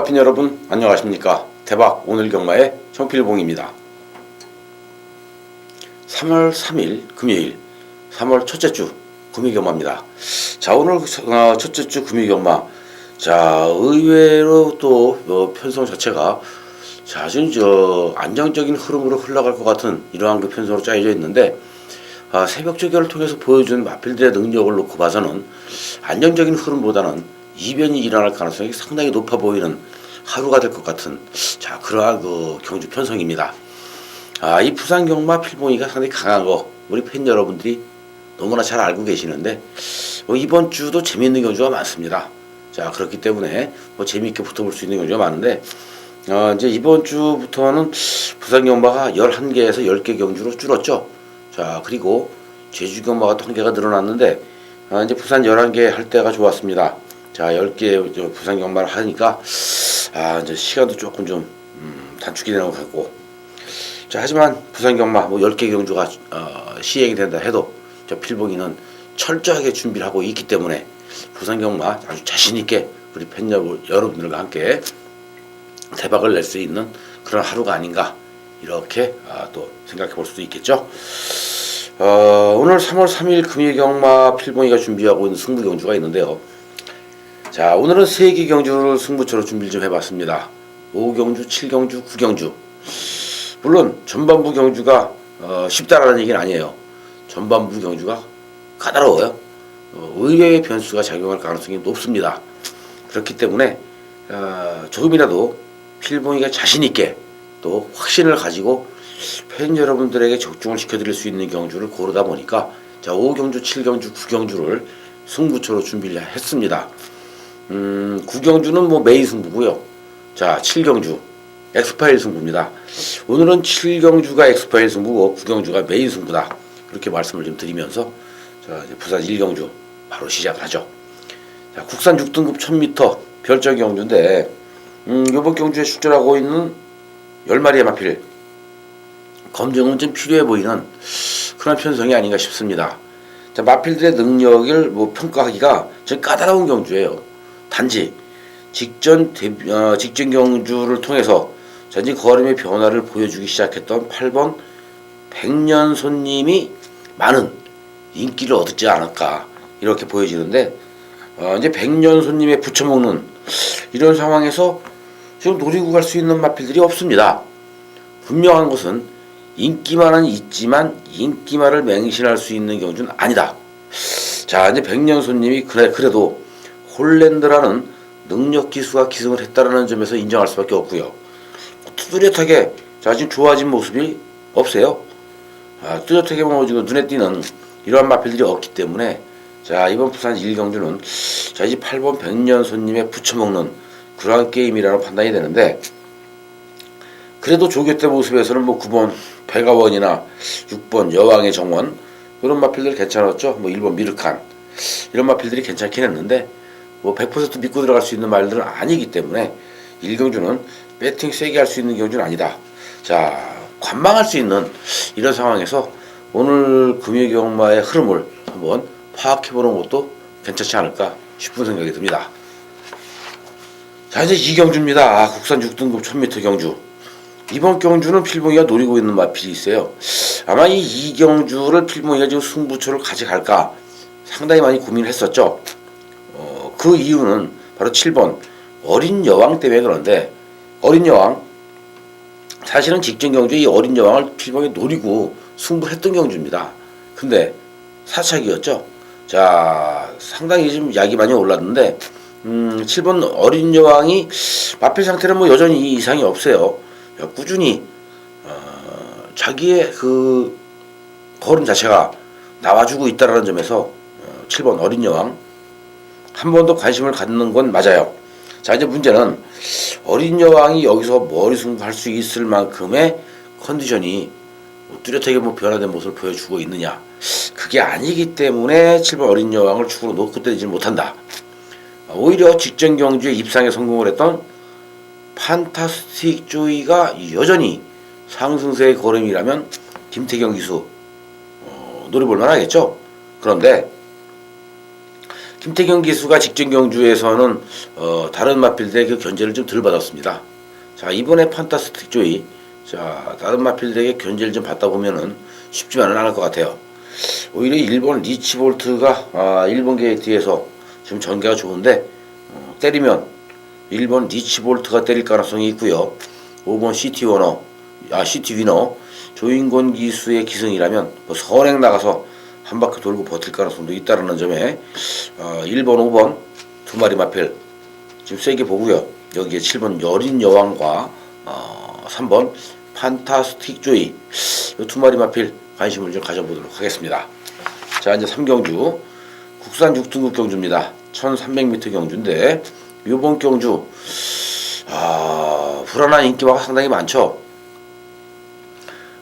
경마핀 여러분 안녕하십니까? 대박 오늘 경마의 정필봉입니다. 3월 3일 금요일 3월 첫째 주 금요 경마입니다. 자 오늘 어, 첫째 주 금요 경마. 자 의외로 또 어, 편성 자체가 자, 아주 저 안정적인 흐름으로 흘러갈 것 같은 이러한 그 편성으로 짜여져 있는데 아, 새벽 조결을 통해서 보여준 마필들의 능력을 놓고 봐서는 안정적인 흐름보다는 이변이 일어날 가능성이 상당히 높아 보이는 하루가 될 것 같은 자 그러한 그 경주 편성입니다. 아, 이 부산 경마 필봉이가 상당히 강한 거 우리 팬 여러분들이 너무나 잘 알고 계시는데 뭐 이번 주도 재미있는 경주가 많습니다. 자 그렇기 때문에 뭐 재미있게 붙어볼 수 있는 경주가 많은데 어, 이제 이번 주부터는 부산 경마가 11개에서 10개 경주로 줄었죠. 자, 그리고 제주 경마가 또 한 개가 늘어났는데, 아, 이제 부산 11개 할 때가 좋았습니다. 자, 10개 저 부산 경마를 하니까, 아, 이제 시간도 조금 좀, 음, 단축이 되는 것 같고. 자, 하지만 부산 경마 뭐 10개 경주가, 어, 시행이 된다 해도, 저 필봉이는 철저하게 준비를 하고 있기 때문에, 부산 경마 아주 자신 있게 우리 팬 여러분- 여러분들과 함께 대박을 낼 수 있는 그런 하루가 아닌가 이렇게 아, 또 생각해 볼 수도 있겠죠. 어, 오늘 3월 3일 금일 경마 필봉이가 준비하고 있는 승부 경주가 있는데요. 자 오늘은 세기 경주를 승부처로 준비를 좀 해봤습니다. 5경주, 7경주, 9경주. 물론 전반부 경주가 어, 쉽다라는 얘기는 아니에요. 전반부 경주가 까다로워요. 어, 의외의 변수가 작용할 가능성이 높습니다. 그렇기 때문에 어, 조금이라도 필봉이가 자신 있게 또 확신을 가지고 팬 여러분들에게 적중을 시켜드릴 수 있는 경주를 고르다 보니까 자 5경주, 7경주, 9경주를 승부처로 준비를 했습니다. 음, 9경주는 뭐 메인 승부고요. 자 7경주 엑스파일 승부입니다. 오늘은 7경주가 엑스파일 승부고 9경주가 메인 승부다. 그렇게 말씀을 좀 드리면서 자 이제 부산 1경주 바로 시작하죠. 자, 국산 6등급 1000m 별적 경주인데 음, 이번 경주에 출전하고 있는 10마리의 마필 검증은 좀 필요해 보이는 그런 편성이 아닌가 싶습니다. 자, 마필들의 능력을 뭐 평가하기가 좀 까다로운 경주예요. 단지 직전 대, 어, 직전 경주를 통해서 전지 걸음의 변화를 보여주기 시작했던 8번 백년 손님이 많은 인기를 얻지 않을까 이렇게 보여지는데 어, 이제 백년 손님에 붙여먹는 이런 상황에서 지금 노리고 갈 수 있는 마필들이 없습니다. 분명한 것은 인기만은 있지만 인기만을 맹신할 수 있는 경주는 아니다. 자 이제 백년 손님이 그래 그래도 홀랜드라는 능력 기수가 기승을 했다라는 점에서 인정할 수밖에 없고요. 뚜렷하게 자 지금 좋아진 모습이 없어요. 아, 뚜렷하게 뭐 지금 눈에 띄는 이러한 마필들이 없기 때문에 자 이번 부산 1경주는 자 이제 8번 백년 손님에 붙여먹는 그러한 게임이라고 판단이 되는데 그래도 조교 때 모습에서는 뭐 9번 백아원이나 6번 여왕의 정원 이런 마필들 괜찮았죠 뭐 1번 미르칸 이런 마필들이 괜찮긴 했는데 뭐 100% 믿고 들어갈 수 있는 말들은 아니기 때문에 1경주는 배팅 세게 할 수 있는 경주는 아니다 자 관망할 수 있는 이런 상황에서 오늘 금요 경마의 흐름을 한번 파악해보는 것도 괜찮지 않을까 싶은 생각이 듭니다. 자 이제 이 경주입니다. 아, 국산 6등급 1000m 경주. 이번 경주는 필봉이가 노리고 있는 마필이 있어요. 아마 이 이경주를 필봉이가 지금 승부처를 가져갈까 상당히 많이 고민했었죠. 어, 그 이유는 바로 7번 어린 여왕 때문에 그런데 어린 여왕 사실은 직전 경주에 이 어린 여왕을 필봉이 노리고 승부했던 경주입니다. 근데 사착이었죠. 자, 상당히 지금 약이 많이 올랐는데, 음, 7번 어린 여왕이 마필 상태는 뭐 여전히 이상이 없어요. 야, 꾸준히, 어, 자기의 그 걸음 자체가 나와주고 있다라는 점에서, 어, 7번 어린 여왕, 한 번 더 관심을 갖는 건 맞아요. 자, 이제 문제는 어린 여왕이 여기서 머리 승부할 수 있을 만큼의 컨디션이 뭐 뚜렷하게 뭐 변화된 모습을 보여주고 있느냐. 그게 아니기 때문에 7번 어린 여왕을 축으로 놓고 때리지 못한다. 오히려 직전 경주에 입상에 성공을 했던 판타스틱 조이가 여전히 상승세의 걸음이라면 김태경 기수 어, 노려볼 만하겠죠. 그런데 김태경 기수가 직전 경주에서는 어, 다른 마필들의 그 견제를 좀 덜 받았습니다. 자 이번에 판타스틱 조이 자 다른 마필들에게 견제를 좀 받다 보면은 쉽지만은 않을 것 같아요. 오히려 일본 리치볼트가 아, 일본 게이트에서 지금 전개가 좋은데 어, 때리면 일본 리치볼트가 때릴 가능성이 있고요. 5번 시티 워너 아 시티 위너 조인권 기수의 기승이라면 뭐 선행 나가서 한 바퀴 돌고 버틸 가능성도 있다는 점에 어, 1번, 5번 두 마리 마필 지금 세게 보고요. 여기에 7번 여린 여왕과 어, 3번 판타스틱 조이 이두 마리 마필 관심을 좀 가져보도록 하겠습니다. 자 이제 3경주 국산 6등급 경주입니다. 1300m 경주인데 이번 경주 아 불안한 인기가 상당히 많죠.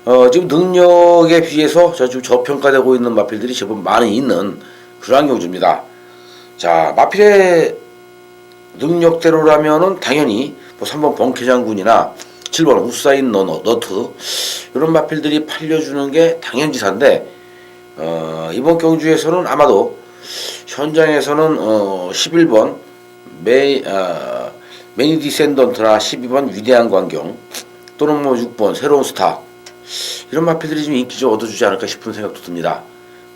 어, 지금 능력에 비해서 저 지금 저평가되고 있는 마필들이 제법 많이 있는 그러한 경주입니다. 자, 마필의 능력대로라면은 당연히 뭐 3번 번케 장군이나 7번 우사인 너너 너트 이런 마필들이 팔려주는 게 당연지사인데 어, 이번 경주에서는 아마도 현장에서는 어, 11번 메 어, 매니 디센던트나 12번 위대한 광경 또는 뭐 6번 새로운 스타 이런 마필들이 좀 인기 좀 얻어주지 않을까 싶은 생각도 듭니다.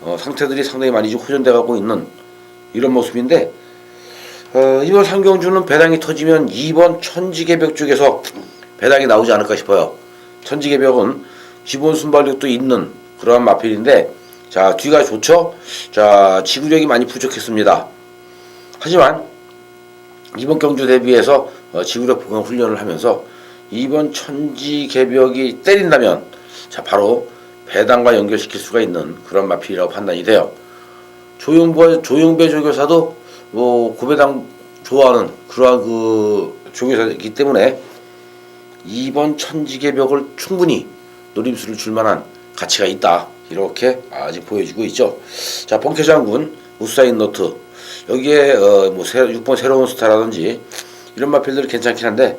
어, 상태들이 상당히 많이 좀 호전돼 가고 있는 이런 모습인데 어, 이번 상경주는 배당이 터지면 2번 천지개벽 쪽에서 배당이 나오지 않을까 싶어요. 천지개벽은 기본 순발력도 있는 그러한 마필인데 자 뒤가 좋죠. 자 지구력이 많이 부족했습니다. 하지만 이번 경주 대비해서 어, 지구력 보강 훈련을 하면서 이번 천지개벽이 때린다면 자 바로 배당과 연결시킬 수가 있는 그런 마필이라고 판단이 돼요. 조용배 조용배 조교사도 뭐 고배당 좋아하는 그러한 그 조교사이기 때문에 이번 천지개 벽을 충분히 노림수를 줄 만한 가치가 있다 이렇게 아직 보여지고 있죠. 자 펑케 장군 우사인 노트 여기에 어뭐 6번 새로운 스타라든지 이런 마필들은 괜찮긴 한데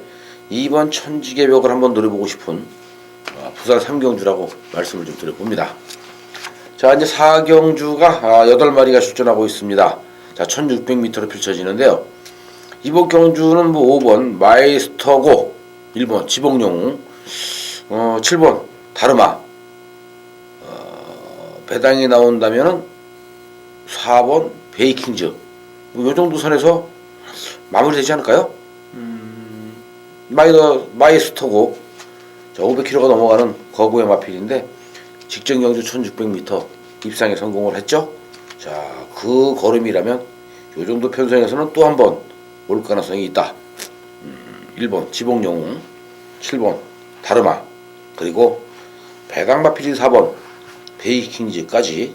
이번 천지개 벽을 한번 노려보고 싶은 어, 부산 삼경주라고 말씀을 좀 드려봅니다. 자 이제 사경주가 아, 8마리가 출전하고 있습니다. 자 1600m로 펼쳐지는데요. 이번 경주는 뭐 5번 마이스터고 1번 지봉용 어, 7번 다르마 어, 배당이 나온다면은 4번 베이킹즈 뭐 요 정도 선에서 마무리되지 않을까요? 음, 마이더 마이스터고 자 500km가 넘어가는 거구의 마필인데 직전 경주 1600m 입상에 성공을 했죠. 자, 그 걸음이라면 요 정도 편성에서는 또 한 번 올 가능성이 있다. 음, 1번 지봉영웅, 7번 다르마, 그리고 배강마필이 4번 베이킹즈까지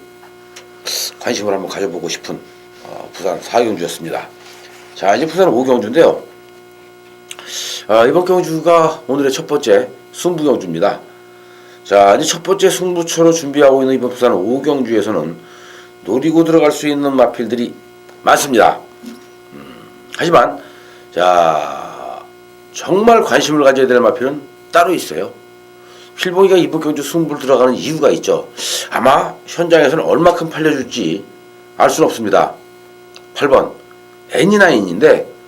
관심을 한번 가져보고 싶은 어, 부산 4경주였습니다. 자, 이제 부산 5경주인데요. 아, 이번 경주가 오늘의 첫 번째 승부 경주입니다. 자, 이제 첫 번째 승부처로 준비하고 있는 이번 부산 5경주에서는 노리고 들어갈 수 있는 마필들이 많습니다. 음, 하지만 자 정말 관심을 가져야 될 마필은 따로 있어요. 필봉이가 이번 경주 승부를 들어가는 이유가 있죠. 아마 현장에서는 얼마큼 팔려줄지 알 수는 없습니다. 8번 애니나인인데 어,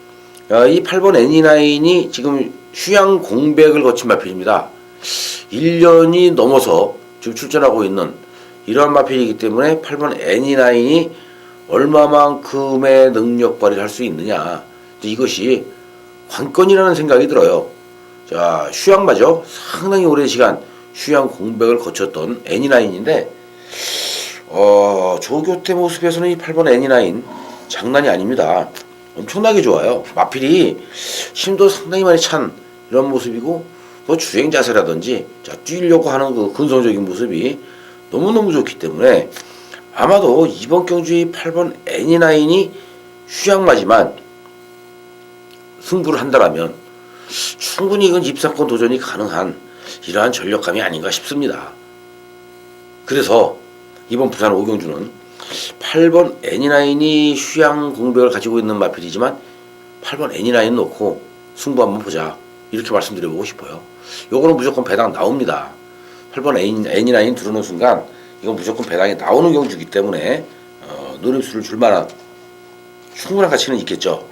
이 8번 애니나인이 지금 휴양 공백을 거친 마필입니다. 1년이 넘어서 지금 출전하고 있는 이러한 마필이기 때문에 8번 애니나인이 얼마만큼의 능력 발휘를 할 수 있느냐 이것이 관건이라는 생각이 들어요. 자 휴양마죠. 상당히 오랜 시간 휴양 공백을 거쳤던 애니나인인데 어, 조교태 모습에서는 이 8번 애니나인 장난이 아닙니다. 엄청나게 좋아요. 마필이 힘도 상당히 많이 찬 이런 모습이고 또 주행 자세라든지 자 뛰려고 하는 그 근성적인 모습이 너무너무 좋기 때문에 아마도 이번 경주의 8번 애니나인이 휴양마지만 승부를 한다라면 충분히 이건 입상권 도전이 가능한 이러한 전력감이 아닌가 싶습니다. 그래서 이번 부산 오경주는 8번 애니나인이 휴양 공백을 가지고 있는 마필이지만 8번 애니나인 놓고 승부 한번 보자 이렇게 말씀드려보고 싶어요. 요거는 무조건 배당 나옵니다. 8번 애니, 애니나인 들어오는 순간 이건 무조건 배당이 나오는 경주이기 때문에 어, 노림수를 줄 만한 충분한 가치는 있겠죠.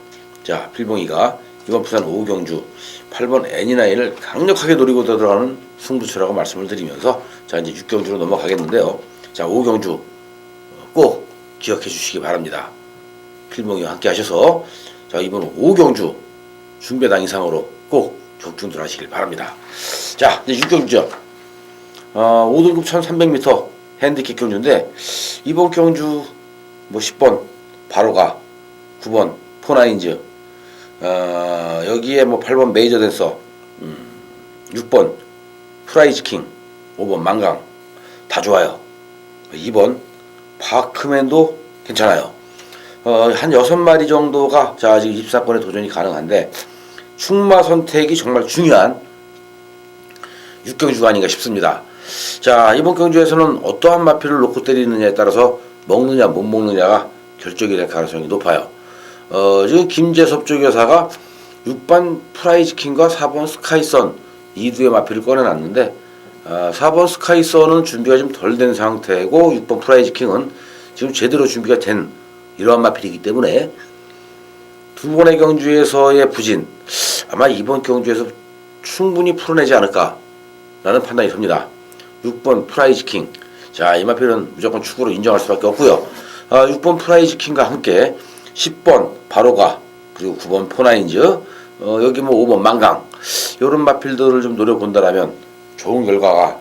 자, 필봉이가 이번 부산 오경주 8번 애니나이를 강력하게 노리고 들어가는 승부처라고 말씀을 드리면서 자 이제 6경주로 넘어가겠는데요. 자, 오경주 어, 꼭 기억해 주시기 바랍니다. 필봉이와 함께 하셔서 자 이번 오경주 중배당 이상으로 꼭 적중들 하시길 바랍니다. 자 이제 6경주죠. 어, 5등급 1300m 핸디캡 경주인데 이번 경주 뭐 10번 바로가 9번 포나인즈 어, 여기에 뭐 8번 메이저 댄서 음, 6번 프라이즈 킹 5번 망강 다 좋아요 2번 파크맨도 괜찮아요 어, 한 6마리 정도가 자 지금 24번에 도전이 가능한데 충마 선택이 정말 중요한 6경주가 아닌가 싶습니다. 자 이번 경주에서는 어떠한 마피를 놓고 때리느냐에 따라서 먹느냐 못 먹느냐가 결정이 될 가능성이 높아요. 어, 지금 김재섭 조교사가 6번 프라이즈킹과 4번 스카이선 이 두의 마피를 꺼내놨는데 아, 4번 스카이선은 준비가 좀 덜 된 상태고 6번 프라이즈킹은 지금 제대로 준비가 된 이러한 마필이기 때문에 두 번의 경주에서의 부진 아마 이번 경주에서 충분히 풀어내지 않을까라는 판단이 섭니다. 6번 프라이즈 킹. 자, 이 마필은 무조건 축구로 인정할 수밖에 없고요. 아, 6번 프라이즈 킹과 함께 10번 바로가 그리고 9번 포나인즈 어, 여기 뭐 5번 망강 이런 마필들을 좀 노려본다라면 좋은 결과가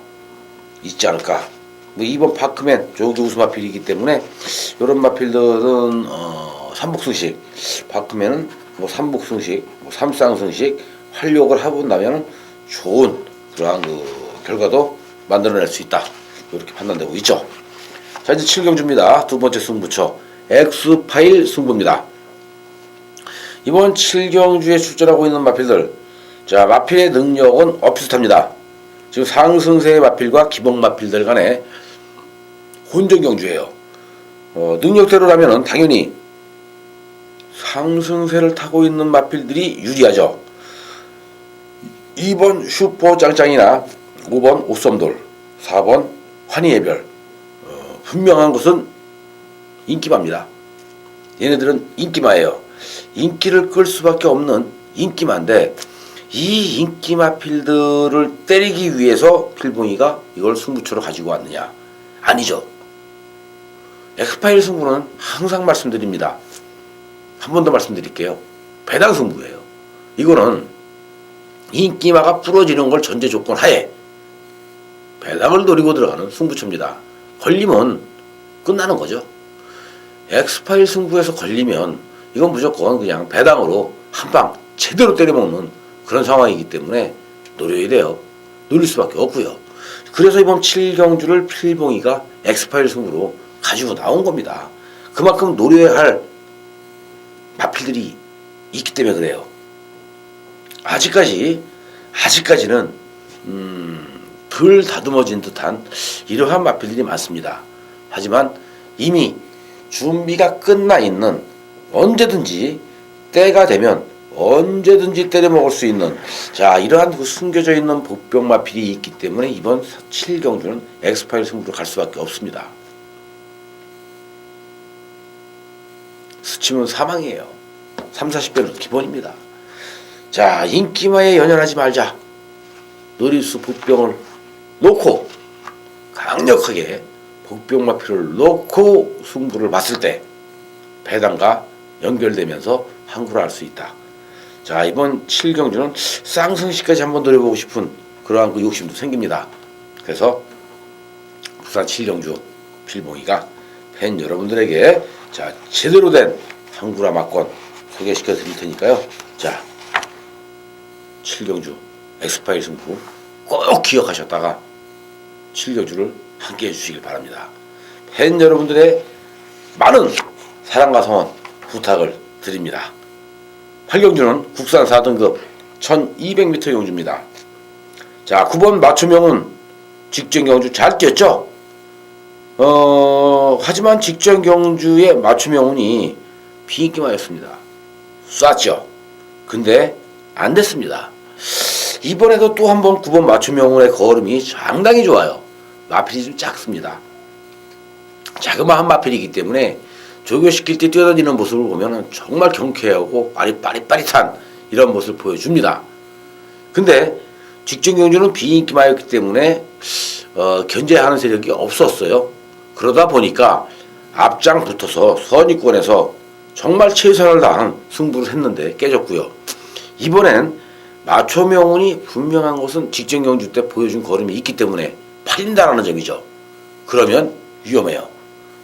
있지 않을까. 뭐 2번 파크맨 조기 우수 마필이기 때문에 이런 마필들은 어, 삼복승식 파크맨은 뭐 삼복승식 뭐 삼쌍승식 활력을 해본다면 좋은 그러한 그 결과도 만들어낼 수 있다 이렇게 판단되고 있죠. 자 이제 7경주입니다. 두 번째 승부처 엑스파일 승부입니다. 이번 7경주에 출전하고 있는 마필들 자 마필의 능력은 엇비슷합니다. 지금 상승세의 마필과 기본 마필들 간의 혼전 경주예요. 어, 능력대로라면 당연히 상승세를 타고 있는 마필들이 유리하죠. 2번 슈퍼 짱짱이나 5번 옷섬돌, 4번 환희예별. 어, 분명한 것은 인기마입니다. 얘네들은 인기마예요. 인기를 끌 수밖에 없는 인기마인데 이 인기마 필들을 때리기 위해서 필봉이가 이걸 승부처로 가지고 왔느냐? 아니죠. 엑스파일 승부는 항상 말씀드립니다. 한 번 더 말씀드릴게요. 배당 승부예요. 이거는 인기마가 부러지는 걸 전제 조건 하에 배당을 노리고 들어가는 승부처입니다. 걸리면 끝나는 거죠. 엑스파일 승부에서 걸리면 이건 무조건 그냥 배당으로 한 방 제대로 때려먹는 그런 상황이기 때문에 노려야 돼요. 노릴 수밖에 없고요. 그래서 이번 7경주를 필봉이가 엑스파일 승부로 가지고 나온 겁니다. 그만큼 노려야 할 마필들이 있기 때문에 그래요. 아직까지 아직까지는 음, 덜 다듬어진 듯한 이러한 마필들이 많습니다. 하지만 이미 준비가 끝나 있는 언제든지 때가 되면 언제든지 때려 먹을 수 있는 자 이러한 그 숨겨져 있는 복병 마필이 있기 때문에 이번 7경주는 엑스파일 승부로 갈 수밖에 없습니다. 스치면 사망이에요. 3, 40배는 기본입니다. 자, 인기마에 연연하지 말자. 노리수 복병을 놓고 강력하게 복병마피를 놓고 승부를 봤을 때 배당과 연결되면서 항구를 할 수 있다. 자, 이번 7경주는 쌍승시까지 한번 노려보고 싶은 그러한 그 욕심도 생깁니다. 그래서 부산 7경주 필봉이가 팬 여러분들에게 자 제대로 된 항구라 막권 소개시켜 드릴 테니까요. 자 7경주 엑스파일 승부 꼭 기억하셨다가 7경주를 함께 해주시길 바랍니다. 팬 여러분들의 많은 사랑과 성원 부탁을 드립니다. 8경주는 국산 4등급 1200m 경주입니다. 자 9번 맞춤형은 직전 경주 잘 뛰었죠? 어, 하지만 직전 경주의 맞춤 영운이 비인기마였습니다. 쐈죠. 근데 안 됐습니다. 이번에도 또 한 번 9번 맞춤 영운의 걸음이 상당히 좋아요. 마필이 좀 작습니다. 자그마한 마필이기 때문에 조교시킬 때 뛰어다니는 모습을 보면 정말 경쾌하고 빠릿빠릿빠릿한 이런 모습을 보여줍니다. 근데 직전 경주는 비인기마였기 때문에 어, 견제하는 세력이 없었어요. 그러다 보니까 앞장 붙어서 선입권에서 정말 최선을 다한 승부를 했는데 깨졌고요. 이번엔 마초 명운이 분명한 것은 직전 경주 때 보여준 걸음이 있기 때문에 팔린다라는 점이죠. 그러면 위험해요.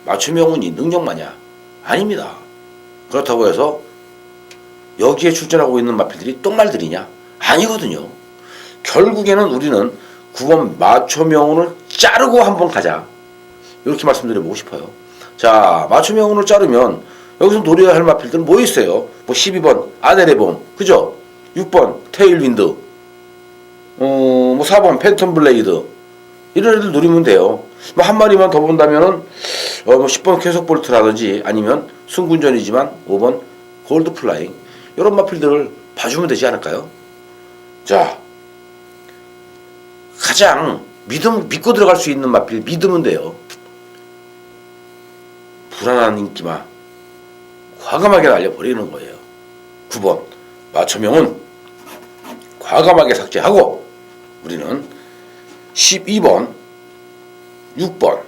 마초 명운이 능력마냐? 아닙니다. 그렇다고 해서 여기에 출전하고 있는 마필들이 똥말들이냐? 아니거든요. 결국에는 우리는 9번 마초 명운을 자르고 한번 가자. 이렇게 말씀드려보고 싶어요. 자, 마초 명운을 자르면 여기서 노려야 할 마필들은 뭐 있어요? 뭐 12번 아데레봄, 그죠? 6번 테일윈드, 어, 뭐 4번 팬텀 블레이드 이런 애들 노리면 돼요. 뭐 한 마리만 더 본다면은 어, 뭐 10번 쾌속 볼트라든지 아니면 승군전이지만 5번 골드 플라잉 이런 마필들을 봐주면 되지 않을까요? 자, 가장 믿음 믿고 들어갈 수 있는 마필 믿으면 돼요. 불안한 인기만 과감하게 날려버리는 거예요. 9번 마초명은 과감하게 삭제하고 우리는 12번, 6번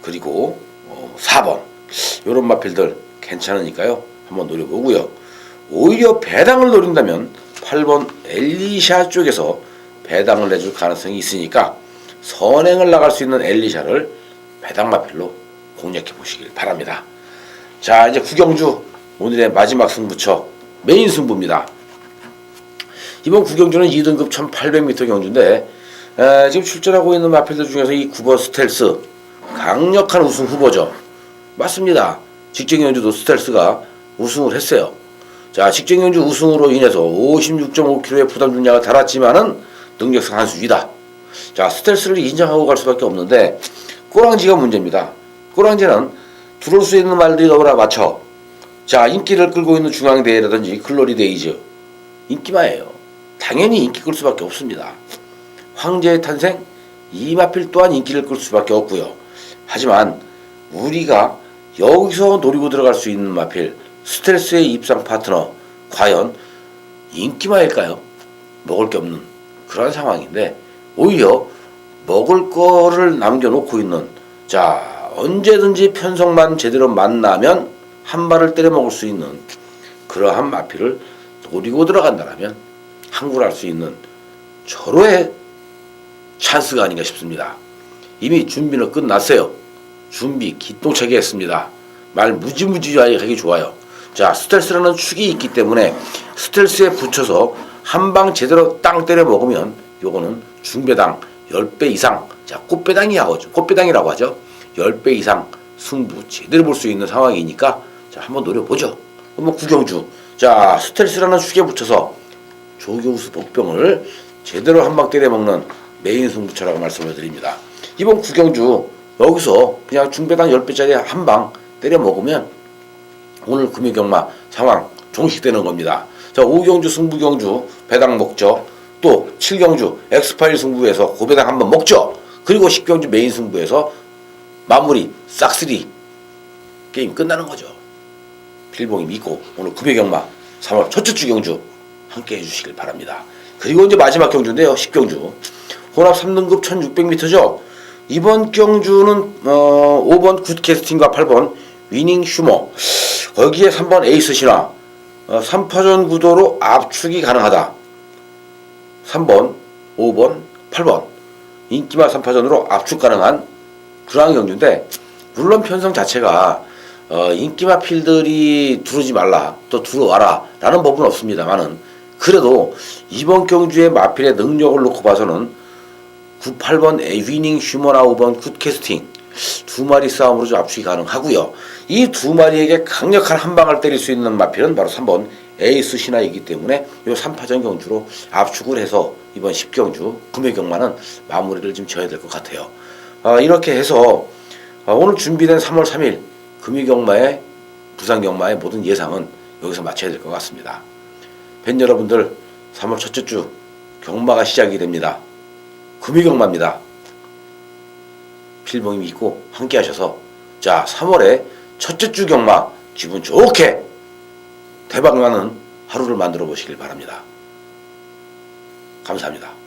그리고 어, 4번 이런 마필들 괜찮으니까요. 한번 노려보고요. 오히려 배당을 노린다면 8번 엘리샤 쪽에서 배당을 내줄 가능성이 있으니까 선행을 나갈 수 있는 엘리샤를 배당 마필로 공략해 보시길 바랍니다. 자 이제 구경주 오늘의 마지막 승부처 메인 승부입니다. 이번 구경주는 2등급 1800m 경주인데 에, 지금 출전하고 있는 마필들 중에서 이 9번 스텔스 강력한 우승 후보죠. 맞습니다. 직전 경주도 스텔스가 우승을 했어요. 자 직전 경주 우승으로 인해서 56.5kg의 부담 중량을 달았지만은 능력상 한 수위다. 자 스텔스를 인정하고 갈 수밖에 없는데 꼬랑지가 문제입니다. 꼬랑지는 들어올 수 있는 말들이 너무나 많죠. 자 인기를 끌고 있는 중앙대회라든지 글로리 데이즈 인기마예요. 당연히 인기 끌 수밖에 없습니다. 황제의 탄생 이마필 또한 인기를 끌 수밖에 없고요. 하지만 우리가 여기서 노리고 들어갈 수 있는 마필 스텔스의 입상 파트너 과연 인기마일까요? 먹을 게 없는 그런 상황인데 오히려 먹을 거를 남겨놓고 있는 자 언제든지 편성만 제대로 만나면 한 발을 때려 먹을 수 있는 그러한 마필을 노리고 들어간다면 항굴할 수 있는 절호의 찬스가 아닌가 싶습니다. 이미 준비는 끝났어요. 준비 기똥차게 했습니다. 말 무지무지하게 좋아요. 자, 스텔스라는 축이 있기 때문에 스텔스에 붙여서 한 방 제대로 땅 때려 먹으면 요거는 중배당 10배 이상, 자, 꽃배당이라고 하죠. 꽃배당이라고 하죠. 10배 이상 승부 제대로 볼 수 있는 상황이니까 자, 한번 노려보죠. 한번 구경주. 자, 스텔스라는 축에 붙여서 조교우수 복병을 제대로 한 방 때려 먹는 메인 승부처라고 말씀을 드립니다. 이번 구경주 여기서 그냥 중배당 10배짜리 한 방 때려 먹으면 오늘 금요경마 상황 종식되는 겁니다. 자, 5경주 승부경주 배당 먹죠. 또 7경주 엑스파일 승부에서 고배당 한번 먹죠. 그리고 10경주 메인 승부에서 마무리 싹쓸이 게임 끝나는 거죠. 필봉이 믿고 오늘 금요경마 3월 첫째 주 경주 함께 해주시길 바랍니다. 그리고 이제 마지막 경주인데요. 10경주. 혼합 3등급 1600m죠. 이번 경주는 어, 5번 굿캐스팅과 8번 위닝 슈머 거기에 3번 에이스 신화 어, 3파전 구도로 압축이 가능하다. 3번, 5번, 8번 인기마 3파전으로 압축 가능한 그러한 경주인데 물론 편성 자체가 어, 인기마 필들이 두르지 말라 또 들어와라 라는 법은 없습니다만은 그래도 이번 경주의 마필의 능력을 놓고 봐서는 9, 8번 에위닝 휴머나 5번 굿캐스팅 두 마리 싸움으로 좀 압축이 가능하고요. 이 두 마리에게 강력한 한 방을 때릴 수 있는 마필은 바로 3번 에이스 신화이기 때문에 이 3파전 경주로 압축을 해서 이번 10경주 금요경마는 마무리를 좀 지어야 될 것 같아요. 아, 이렇게 해서 아, 오늘 준비된 3월 3일 금요 경마의 부산 경마의 모든 예상은 여기서 마쳐야 될 것 같습니다. 팬 여러분들 3월 첫째 주 경마가 시작이 됩니다. 금요경마입니다. 필봉이 믿고 함께 하셔서 자 3월에 첫째 주 경마 기분 좋게 대박나는 하루를 만들어 보시길 바랍니다. 감사합니다.